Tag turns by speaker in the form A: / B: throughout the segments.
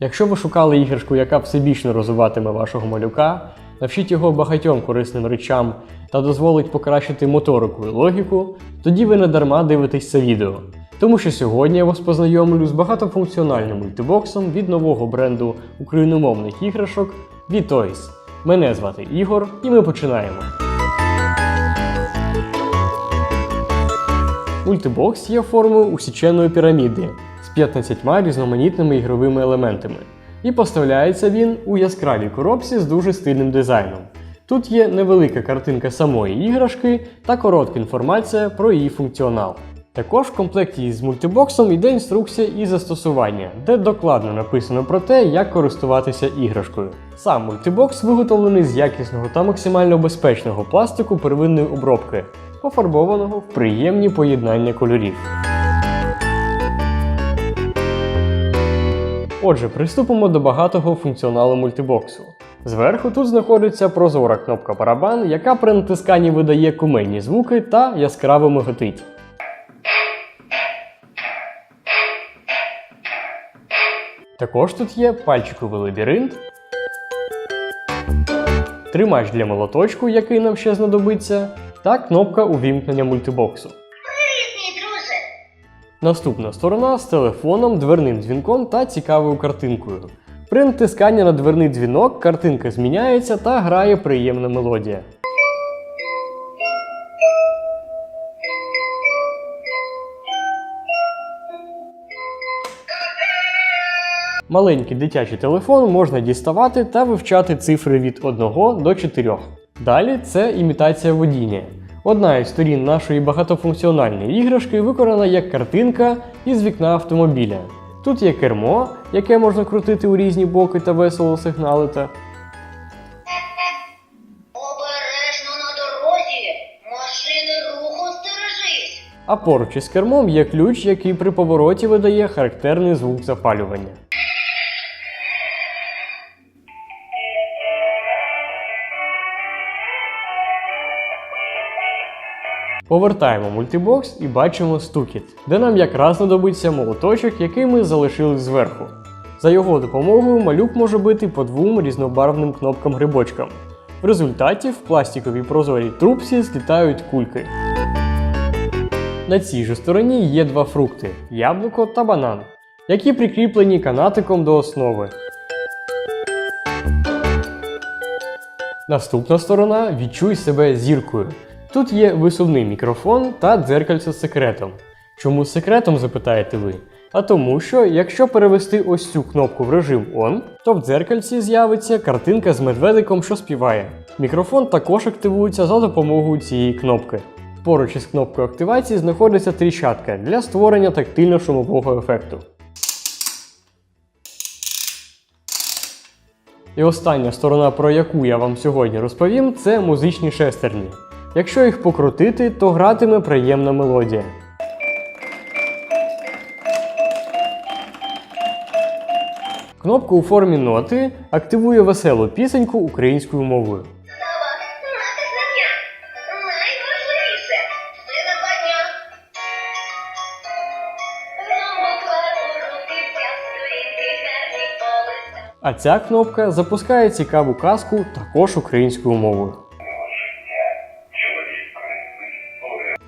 A: Якщо ви шукали іграшку, яка всебічно розвиватиме вашого малюка, навчить його багатьом корисним речам та дозволить покращити моторику і логіку, тоді ви не дарма дивитесь це відео. Тому що сьогодні я вас познайомлю з багатофункціональним мультибоксом від нового бренду україномовних іграшок V-Toys. Мене звати Ігор, і ми починаємо. Мультибокс є формою усіченої піраміди 15 різноманітними ігровими елементами. І поставляється він у яскравій коробці з дуже стильним дизайном. Тут є невелика картинка самої іграшки та коротка інформація про її функціонал. Також в комплекті з мультибоксом йде інструкція і застосування, де докладно написано про те, як користуватися іграшкою. Сам мультибокс виготовлений з якісного та максимально безпечного пластику первинної обробки, пофарбованого в приємні поєднання кольорів. Отже, приступимо до багатого функціоналу мультибоксу. Зверху тут знаходиться прозора кнопка барабан, яка при натисканні видає кумедні звуки та яскраво миготить. Також тут є пальчиковий лабіринт, тримач для молоточку, який нам ще знадобиться, та кнопка увімкнення мультибоксу. Наступна сторона з телефоном, дверним дзвінком та цікавою картинкою. При натисканні на дверний дзвінок картинка зміняється та грає приємна мелодія. Маленький дитячий телефон можна діставати та вивчати цифри від 1 до 4. Далі це імітація водіння. Одна із сторін нашої багатофункціональної іграшки виконана як картинка із вікна автомобіля. Тут є кермо, яке можна крутити у різні боки та весело сигналити.
B: Обережно на дорозі! Машини руху стережись!
A: А поруч із кермом є ключ, який при повороті видає характерний звук запалювання. Повертаємо мультибокс і бачимо стукіт, де нам якраз знадобиться молоточок, який ми залишили зверху. За його допомогою малюк може бити по двом різнобарвним кнопкам грибочкам. В результаті в пластиковій прозорій трубці злітають кульки. На цій же стороні є два фрукти яблуко та банан, які прикріплені канатиком до основи. Наступна сторона відчуй себе зіркою. Тут є висувний мікрофон та дзеркальце з секретом. Чому з секретом запитаєте ви? А тому, що якщо перевести ось цю кнопку в режим ON, то в дзеркальці з'явиться картинка з медведиком, що співає. Мікрофон також активується за допомогою цієї кнопки. Поруч із кнопкою активації знаходиться тріщатка для створення тактильно-шумового ефекту. І остання сторона, про яку я вам сьогодні розповім, це музичні шестерні. Якщо їх покрутити, то гратиме приємна мелодія. Кнопка у формі ноти активує веселу пісеньку українською мовою. А ця кнопка запускає цікаву казку також українською мовою.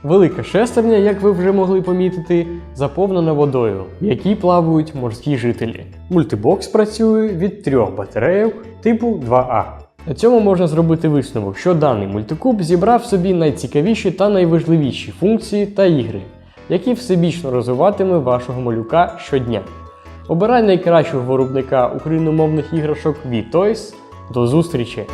A: Велика шестерня, як ви вже могли помітити, заповнена водою, в якій плавають морські жителі. Мультибокс працює від трьох батарейок типу 2А. На цьому можна зробити висновок, що даний мультикуб зібрав собі найцікавіші та найважливіші функції та ігри, які всебічно розвиватиме вашого малюка щодня. Обирай найкращого виробника україномовних іграшок V-Toys. До зустрічі!